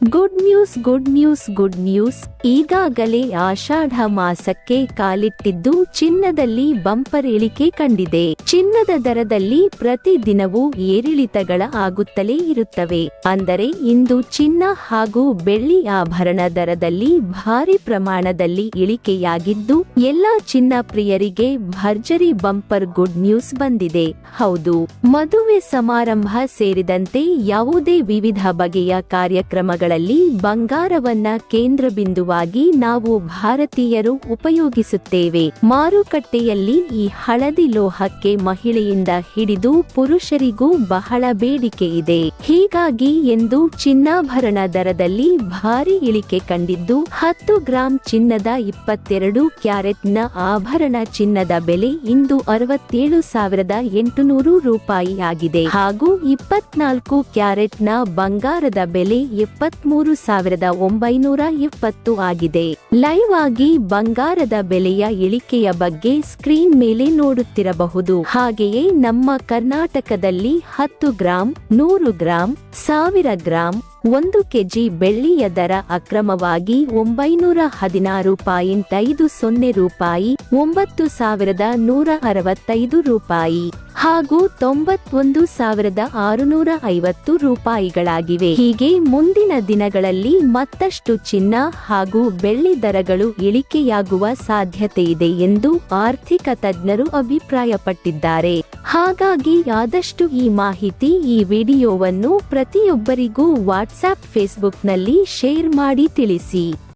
Good news good news good news ಈಗಾಗಲೇ ಆಷಾಢ ಮಾಸಕ್ಕೆ ಕಾಲಿಟ್ಟಿದ್ದು ಚಿನ್ನದಲ್ಲಿ bumper ಇಳಿಕೆ ಕಂಡಿದೆ. ಚಿನ್ನದ ದರದಲ್ಲಿ ಪ್ರತಿದಿನವೂ ಏರಿಳಿತಗಳ ಆಗುತ್ತಲೇ ಇರುತ್ತವೆ. ಅಂದರೆ ಇಂದು ಚಿನ್ನ ಹಾಗೂ ಬೆಳ್ಳಿ ಆಭರಣ ದರದಲ್ಲಿ ಭಾರಿ ಪ್ರಮಾಣದಲ್ಲಿ ಇಳಿಕೆಯಾಗಿದ್ದು, ಎಲ್ಲಾ ಚಿನ್ನ ಪ್ರಿಯರಿಗೆ ಭರ್ಜರಿ ಬಂಪರ್ ಗುಡ್ ನ್ಯೂಸ್ ಬಂದಿದೆ. ಹೌದು, ಮದುವೆ ಸಮಾರಂಭ ಸೇರಿದಂತೆ ಯಾವುದೇ ವಿವಿಧ ಬಗೆಯ ಕಾರ್ಯಕ್ರಮಗಳಲ್ಲಿ ಬಂಗಾರವನ್ನ ಕೇಂದ್ರ ಬಿಂದುವಾಗಿ ನಾವು ಭಾರತೀಯರು ಉಪಯೋಗಿಸುತ್ತೇವೆ. ಮಾರುಕಟ್ಟೆಯಲ್ಲಿ ಈ ಹಳದಿ ಲೋಹಕ್ಕೆ ಮಹಿಳೆಯಿಂದ ಹಿಡಿದು ಪುರುಷರಿಗೂ ಬಹಳ ಬೇಡಿಕೆ ಇದೆ. ಹೀಗಾಗಿ ಎಂದು ಚಿನ್ನಾಭರಣ ದರದಲ್ಲಿ ಭಾರಿ ಇಳಿಕೆ ಕಂಡಿದ್ದು ಹತ್ತು ಗ್ರಾಂ ಚಿನ್ನದ ಇಪ್ಪತ್ತೆರಡು ಕ್ಯಾರೆಟ್ನ ಆಭರಣ ಚಿನ್ನದ ಬೆಲೆ ಇಂದು ಅರವತ್ತೇಳು ಸಾವಿರದ ಎಂಟುನೂರು ರೂಪಾಯಿ ಆಗಿದೆ ಹಾಗೂ ಇಪ್ಪತ್ನಾಲ್ಕು ಕ್ಯಾರೆಟ್ನ ಬಂಗಾರದ ಬೆಲೆ ಎಪ್ಪತ್ಮೂರು ಸಾವಿರದ ಒಂಬೈನೂರ ಇಪ್ಪತ್ತು ಆಗಿದೆ. ಲೈವ್ ಆಗಿ ಬಂಗಾರದ ಬೆಲೆಯ ಇಳಿಕೆಯ ಬಗ್ಗೆ ಸ್ಕ್ರೀನ್ ಮೇಲೆ ನೋಡುತ್ತಿರಬಹುದು. ಹಾಗೆಯೇ ನಮ್ಮ ಕರ್ನಾಟಕದಲ್ಲಿ ಹತ್ತು ಗ್ರಾಂ, ನೂರು ಗ್ರಾಂ, ಸಾವಿರ ಗ್ರಾಂ ಒಂದು ಕೆಜಿ ಬೆಳ್ಳಿಯ ದರ ಅಕ್ರಮವಾಗಿ ಒಂಬೈನೂರ ಹದಿನಾರು ಪಾಯಿಂಟ್ ಐದು ಸೊನ್ನೆ ರೂಪಾಯಿ, ಒಂಬತ್ತು ಸಾವಿರದ ನೂರ ಅರವತ್ತೈದು ರೂಪಾಯಿ ಹಾಗೂ ತೊಂಬತ್ತೊಂದು ಸಾವಿರದ ಆರುನೂರ ಐವತ್ತು ರೂಪಾಯಿಗಳಾಗಿವೆ. ಹೀಗೆ ಮುಂದಿನ ದಿನಗಳಲ್ಲಿ ಮತ್ತಷ್ಟು ಚಿನ್ನ ಹಾಗೂ ಬೆಳ್ಳಿ ದರಗಳು ಇಳಿಕೆಯಾಗುವ ಸಾಧ್ಯತೆ ಇದೆ ಎಂದು ಆರ್ಥಿಕ ತಜ್ಞರು ಅಭಿಪ್ರಾಯಪಟ್ಟಿದ್ದಾರೆ. ಹಾಗಾಗಿ ಆದಷ್ಟು ಈ ಮಾಹಿತಿ ಈ ವಿಡಿಯೋವನ್ನು ಪ್ರತಿಯೊಬ್ಬರಿಗೂ ವಾಟ್ಸ್ಆಪ್ ಫೇಸ್ಬುಕ್ನಲ್ಲಿ ಶೇರ್ ಮಾಡಿ ತಿಳಿಸಿ.